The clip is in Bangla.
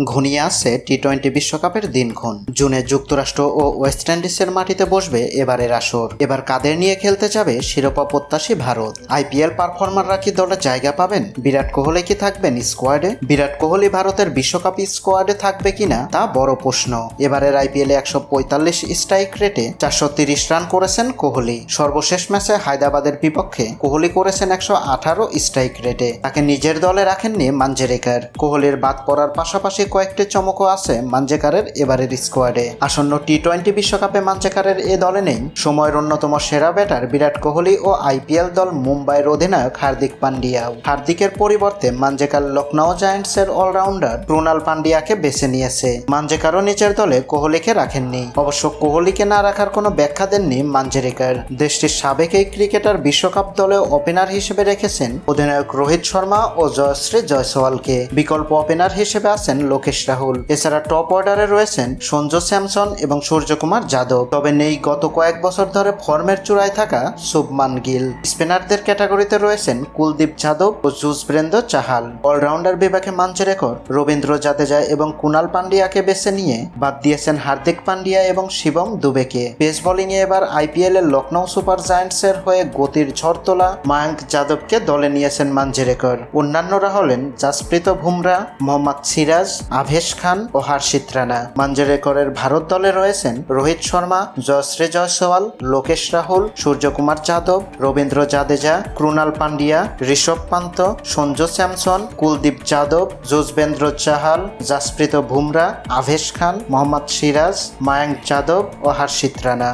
ঘনিয়ে আসছে টি টোয়েন্টি বিশ্বকাপের দিনক্ষণ। জুনে যুক্তরাষ্ট্র ও ওয়েস্ট ইন্ডিজের মাটিতে বসবে এবারের আসর। এবার কাদের নিয়ে খেলতে যাবে শিরোপা প্রত্যাশী ভারত? আইপিএল পারফর্মাররা কি দলে জায়গা পাবেন? বিরাট কোহলি কি থাকবেন স্কোয়াডে বিরাট কোহলি ভারতের বিশ্বকাপ স্কোয়াডে থাকবে কিনা তা বড় প্রশ্ন। এবারের আইপিএলে একশো পঁয়তাল্লিশ স্ট্রাইক রেটে চারশো তিরিশ রান করেছেন কোহলি। সর্বশেষ ম্যাচে হায়দ্রাবাদের বিপক্ষে কোহলি করেছেন একশো আঠারো স্ট্রাইক রেটে তাকে নিজের দলে রাখেননি মানজেরেকার কোহলির বাদ পড়ার পাশাপাশি কয়েকটি চমকও আছে মানজেকারের এবারের স্কোয়াডে। আসন্ন টি টোয়েন্টি বিশ্বকাপে মানজেকারের এ দলে নেই। সময়ের অন্যতম সেরা ব্যাটার বিরাট কোহলি ও আইপিএল দল মুম্বাইয়ের অধিনায়ক হার্দিক পান্ডিয়াও। হার্দিকের পরিবর্তে মানজেকার লখনৌ জায়ান্টসের অলরাউন্ডার ক্রুনাল পান্ডিয়াকে বেছে নিয়েছে। মানজেকারও নিচের দলে কোহলিকে রাখেননি। অবশ্য কোহলিকে না রাখার কোনো ব্যাখ্যা দেননি মানজেরিকার। দেশটির সাবেক এই ক্রিকেটার বিশ্বকাপ দলে ওপেনার হিসেবে রেখেছেন অধিনায়ক রোহিত শর্মা ও জয়শ্রী জয়সওয়ালকে। বিকল্প ওপেনার হিসেবে আছেন লোকেশ রাহুল। এছাড়া টপ অর্ডারে রয়েছেন সঞ্জু স্যামসন এবং সূর্যকুমার যাদব। তবে নেই, গত কয়েক বছর ধরে ফর্মের চূড়ায় থাকা শুভমান গিল। স্পিনারদের ক্যাটাগরিতে রয়েছেন কুলদীপ যাদব ও যুজবেন্দ্র চাহাল। অলরাউন্ডার বিভাগে মানছে রেকর্ড, রবীন্দ্র জাদেজা এবং কুনাল পান্ডিয়াকে বেছে নিয়ে বাদ দিয়েছেন হার্দিক পান্ডিয়া এবং শিবম দুবেকে। পেস বোলিংয়ে এবার আইপিএল এর লখনৌ সুপার জায়ান্টসের হয়ে গতির ঝড় তোলা মায়াঙ্ক যাদবকে দলে নিয়েছেন মানজেরেকর অন্যান্যরা হলেন জাসপ্রীত বুমরা, মোহাম্মদ সিরাজ আভেশ খান ও হার্ষিত রানা। মানজেরেকরের ভারত দলে রয়েছেন রোহিত শর্মা, জয়শ্রী জয়সওয়াল, লোকেশ রাহুল, সূর্যকুমার যাদব, রবীন্দ্র জাদেজা ক্রুনাল পান্ডিয়া ঋষভ পান্ত, সঞ্জু স্যামসন, কুলদীপ যাদব, যুজবেন্দ্র চাহাল জাসপ্রীত বুমরা, আভেশ খান, মোহাম্মদ সিরাজ, মায়াঙ্ক যাদব ও হার্ষিত রানা।